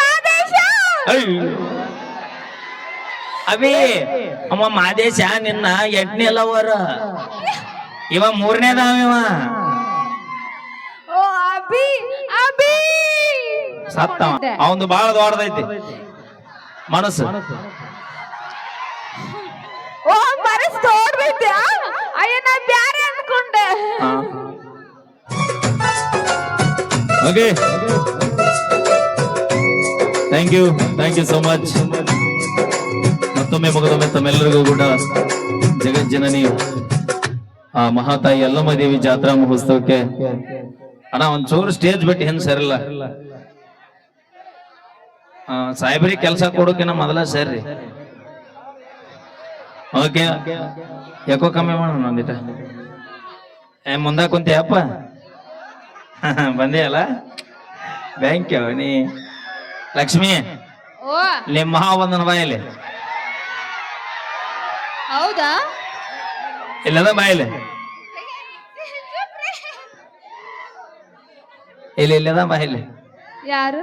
ಮಾದೇಶ! ಅವಿ ಅಮ್ಮ ಮಾದೇಶ ನಿನ್ನ ಎಂಟನೇ ಲವರ್? ಇವ ಮೂರನೇದಾವ ಇವ? ಸತ್ತವ. ಅವಂದು ಬಹಳ ದೊಡ್ಡದೈತಿ. ಮನಸ್ಸು. ಓ ಮನಸ್ಸು ತೋಡ್ದೈತೆ ಅಯ್ಯ ನಾ ಬ್ಯಾರೆ ಅನ್ಕೊಂಡೆ. Okay thank you thank you so much ಮತ್ತೊಮ್ಮೆ ಮಗದೊಮ್ಮೆ ತಮ್ಮೆಲ್ಲರಿಗೂ ಕೂಡ ಜಗಜ್ಜನನಿ ಆ ಮಹಾತಾಯಿ ಯಲ್ಲಮ್ಮ ದೇವಿ ಜಾತ್ರಾ ಮಹೋತ್ಸವಕ್ಕೆ ಅಣ್ಣ ಒಂಚೂರು ಸ್ಟೇಜ್ ಬಿಟ್ಟು ಹೆಂಗ್ ಸರಿಲ್ಲ. ಆ, ಸಾಹೇಬ್ರಿಗೆ ಕೆಲಸ ಕೊಡೋಕಿನ ಮೊದಲ ಸರಿ ಓಕೆ. ಯಾಕೋ ಕಮ್ಮಿ ಮಾಡೋಣ ಒಂದಿಟ. ಏ ಮುಂದ ಕುಂತಿಯಪ್ಪ? ಬಂದೆ ಬ್ಯಾಂಕ್ ಬ್ಯಾಂಕ್ ನೀ. ಲಕ್ಷ್ಮಿ ಓ. ನಿಮ್ಮ ಮಹಾವಂದನ ಬಾಯಲ್ಲಿ ಹೌದಾ? ಇಲ್ಲದ ಬಾಯಲ್ಲಿ ಇಲ್ಲಿ ಇಲ್ಲದ ಬಾಯಲ್ಲಿ ಯಾರು?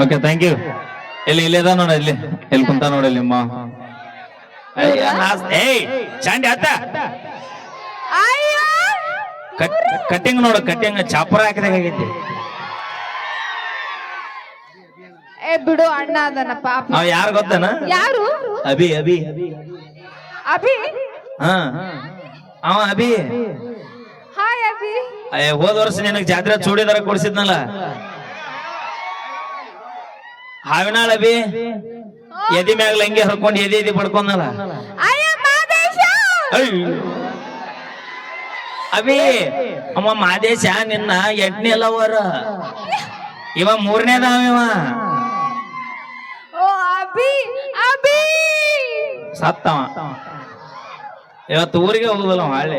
ಓಕೆ ಥ್ಯಾಂಕ್ ಯು ಇಲ್ಲಿ ಇಲ್ಲದ ನೋಡ ಇಲ್ಲಿ. ಇಲ್ಲಿ ಕುಂತ ನೋಡಿ ನಿಮ್ಮ ಏಯ್ ಚಾಂಡಿ ಅತ್ತ. ಕಟ್ಟಿಂಗ್ ನೋಡು ಕಟ್ಟಿಂಗ್ ಚಾಪರ ಹಾಕಿದಾಗ ಆಗೈತಿ. ಏ ಬಿಡು ಅಣ್ಣ ಅದನ್ನಪ್ಪ ಪಾಪ ಅವ ಯಾರು ಗೊತ್ತನ? ಯಾರು? ಅಭಿ ಅಭಿ. ಅಭಿ? ಹಾ ಅವ ಅಭಿ. ಹಾಯ್ ಅಭಿ. ಅಯ್ಯ ಹೋದ ವರ್ಷ ನಿನಗ್ ಜಾತ್ರೆ ಚೂಡಿದಾರ ಕೊಡಿಸಿದ್ನಲ್ಲ? ಹಾವಿನಾಳ ಅಭಿ. ಎದಿ ಮ್ಯಾಗ್ಲ ಹಂಗೆ ಹರ್ಕೊಂಡು ಎದಿ ಎದಿ ಪಡ್ಕೊಂಡಲ್ಲ? ಅಯ್ಯ. ಅಭಿ ಅಮ್ಮ ಮಾದೇಶ ನಿನ್ನ ಎಂಟನೇ ಲವರ್? ಇವ ಮೂರನೇದಾವ ಇವ? ಸತ್ತವ. ಇವತ್ತು ಊರಿಗೆ ಹೋಗುದಲ್ಲ ಅವ ಹಳ್ಳಿ.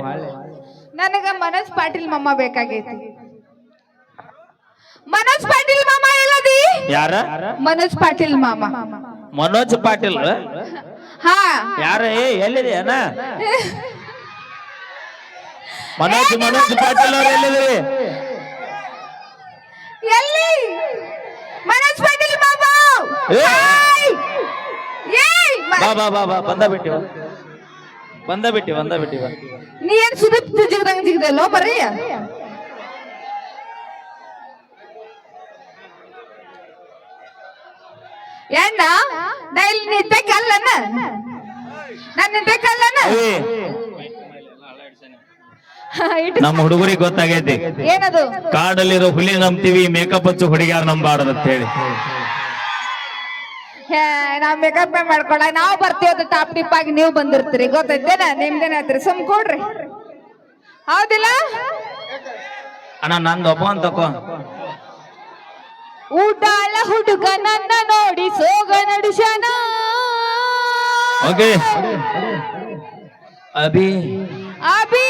ನನಗ ಮನೋಜ್ ಪಾಟೀಲ್ ಮಮ್ಮ ಬೇಕಾಗೈತಿ. ಮನೋಜ್ ಪಾಟೀಲ್ ಮಾಮ ಎಲ್ಲದಿ? ಯಾರ? ಮನೋಜ್ ಪಾಟೀಲ್ ಮಾಮ. ಮನೋಜ್ ಪಾಟೀಲ್? ಹಾ. ಯಾರ ಎಲ್ಲಿದೆ ಅಣ್ಣ? ಮನೋಜ್ ಮನೋಜ್ ಪಾಟೀಲ್ ಅವ್ರು ಎಲ್ಲಿದ್ರಿ ಎಲ್ಲಿ? ಮನೋಜ್ ಪಾಟೀಲ್ ಬಾಬಾ! ಬಾ ಬಾ ಬಾ ಬಾ ಬಂದ ಬಿಟ್ಟಿವ ಬಂದ ಬಿಟ್ಟಿ ಬಂದ ಬಿಟ್ಟಿವ ನೀ ಏನ್ ಸುದೀಪ್ ಜಿಗದಂಗ್ ಜಿಗದಲ್ಲೋ ಬರೀ? ಎಣ್ಣ ನಾ ಇಲ್ಲಿ ನಿದ್ದೆ ಕಲ್ಲನ ನಾನು ನಿಂತಕ್ಕಲ್ಲನ ಇಟ್ಟು ನಮ್ಮ ಹುಡುಗರಿಗೆ ಗೊತ್ತಾಗೈತಿ. ಏನದು? ಕಾಡಲ್ಲಿರೋ ಹುಲಿ ನಂಬ್ತೀವಿ ಮೇಕಪ್ ಹಚ್ಚು ಹುಡುಗಿಯಾರ ನಂಬಾರ್ದು ಅಂತ ಹೇಳಿ. ನಾವ್ ಮೇಕಪ್ ಮಾಡ್ಕೊಳ ನಾವ್ ಬರ್ತೀವಿ ಟಾಪ್ ಟಿಪ್ ಆಗಿ ನೀವು ಬಂದಿರ್ತೀರಿ. ಗೊತ್ತೈತೇನ? ನಿಮ್ದೇನ ಐತ್ರಿ ಸುಮ್ ಕೊಡ್ರಿ. ಹೌದಿಲ್ಲ? ಅಣ್ಣ ನಂದು ಒಬ್ಬ ಅಂತ ತಕೋ. ಊಟಾಳ ಹುಡುಗ ನನ್ನ ನೋಡಿ ಸೋಗ ನಡುಶನ. ಓಕೆ. ಅಭಿ. ಅಭಿ.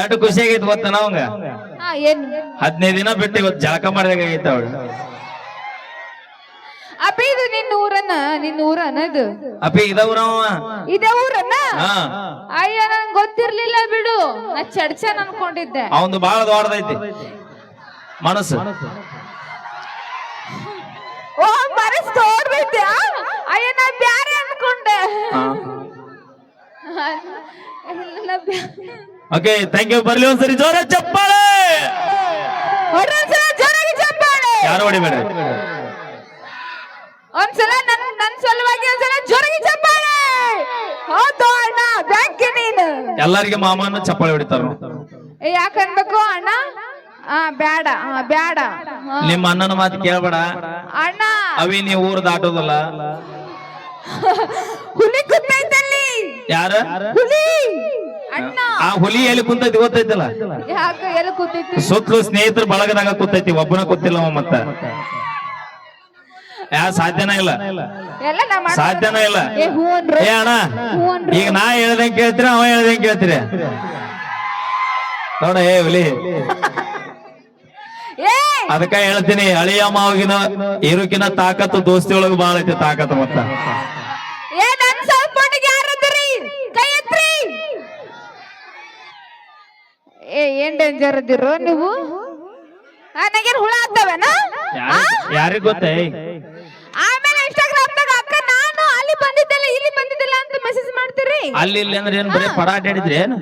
ಎಷ್ಟು ಖುಷಿ ಆಗೈತಿ ಗೊತ್ತ ನಾವಂಗ? ಹದಿನೈದು ದಿನ ಬಿಟ್ಟು ಇವತ್ತು ಜಳಕ ಮಾಡಿದಾಗ ಆಗೈತೆ ಅವಳು. ಅಪ್ಪಿ ಇದು ನಿನ್ನ ಊರನ್ನ ನಿನ್ನ ಊರ ಇದು? ಅಪ್ಪಿ ಊರ ಇದೇ ಊರನ್ನ? ಅಯ್ಯ ನನ್ ಗೊತ್ತಿರ್ಲಿಲ್ಲ ಬಿಡು. ನಾ ಚಡ್ಚನ್ ಅನ್ಕೊಂಡಿದ್ದೆ. ಅವನು ಬಹಳ ದೊಡ್ಡದೈತಿ. ಮನಸ್ಸು. ಓ ಮನಸ್ಸು ತೋರ್ಬೈತೆ ಅಯ್ಯ ನಾ ಬ್ಯಾರೆ ಅನ್ಕೊಂಡೆ. ಓಕೆ ಥ್ಯಾಂಕ್ ಯು ಬರ್ಲಿ ಒಂದ್ಸರಿ. ಜೋರ ಚಪ್ಪಾಳೆ! ಯಾರು ಹೊಡಿಬೇಡ್ರಿ ಒಂದ್ಸಲ ನನ್ ನನ್ ಸಲುವಾಗಿ ಒಂದ್ಸಲ ಜೋರಾಗಿ ಚಪ್ಪಾಳೆ! ಹೌದು ಅಣ್ಣ ಬ್ಯಾಂಕ್ ನೀನು. ಎಲ್ಲರಿಗೆ ಮಾಮನ ಚಪ್ಪಾಳೆ ಹೊಡಿತಾರ? ಏ ಯಾಕನ್ಬೇಕು ಅಣ್ಣ? ಆ ಬ್ಯಾಡ ಆ ಬ್ಯಾಡ. ನಿಮ್ಮ ಅಣ್ಣನ ಮಾತು ಕೇಳ್ಬೇಡ. ಅಣ್ಣ. ಅವಿ ನೀವು ಊರು ದಾಟೋದಲ್ಲ. ಹುಲಿ ಯಾರ? ಹುಲಿ. ಅಣ್ಣ. ಆ ಹುಲಿ ಎಲ್ಲಿ ಕುಂತೈತಿ ಗೊತ್ತೈತಲ್ಲ? ಸುತ್ತಲೂ ಸ್ನೇಹಿತರು ಬಳಗದಾಗ ಕೂತೈತಿ ಒಬ್ಬನ ಕೂತಿಲ್ಲ ಮತ್ತ. ಯಾ ಸಾಧ್ಯನ ಇಲ್ಲ? ಎಲ್ಲ ನಾ ಮಾಡ್ತೀನಿ. ಸಾಧ್ಯನೇ ಇಲ್ಲ? ಏ ಅಣ್ಣ ಈಗ ನಾ ಹೇಳ್ದಂಗೆ ಕೇಳ್ತೀರ ಅವ ಹೇಳ್ದಂಗೆ ಕೇಳ್ತೀರಿ? ನೋಡ ಏ ಹುಲಿ. ಏ! ಅದಕ್ಕ ಹೇಳ್ತೀನಿ ಅಳಿಯ ಮಾವಗಿನ ಇರುಕಿನ ತಾಕತ್ತು ದೋಸ್ತಿ ಒಳಗ ಬಾಳ ಐತಿ ತಾಕತ್ತು ಮತ್ತ ಏ ನನ್ ಸ್ವಲ್ಪ ಮಟ್ಟಿಗೆ ಡೇಂಜರ್ ಅದಿರೋ ನೀವು? ಆ, ನಂಗೇನ್ ಹುಳ ಆಗ್ತವೇನ? ಯಾರಿಗ ಗೊತ್ತೇ? ಆಮೇಲೆ ಇನ್ಸ್ಟಾಗ್ರಾಮ್ದಾಗ ಅಕ್ಕ ನಾನು ಅಲ್ಲಿ ಬಂದಿದ್ದಲ್ಲ ಇಲ್ಲಿ ಬಂದಿದ್ದಿಲ್ಲ ಅಂತ ಮೆಸೇಜ್ ಮಾಡ್ತೀರಿ? ಅಲ್ಲಿ ಇಲ್ಲಿ ಅಂದ್ರೆ ಏನ್ ಬರೀ ಪಡ ಅಡ್ಡಾಡಿದ್ರಿ ಏನು?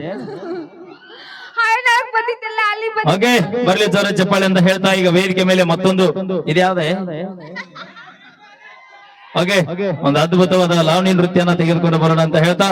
ಹಾಯ್ ನಾಕ್ ಬಂದಿದ್ದಲ್ಲ ಅಲ್ಲಿ ಬಂದ ಓಕೆ ಬರ್ಲಿ ಜೋರ ಚಪ್ಪಾಳೆ ಅಂತ ಹೇಳ್ತಾ ಈಗ ವೇದಿಕೆ ಮೇಲೆ ಮತ್ತೊಂದು ಇದ್ಯಾವ್ದೆ ಓಕೆ ಒಂದು ಅದ್ಭುತವಾದ ಲಾವಣಿ ನೃತ್ಯನ ತೆಗೆದುಕೊಂಡು ಬರೋಣ ಅಂತ ಹೇಳ್ತಾ.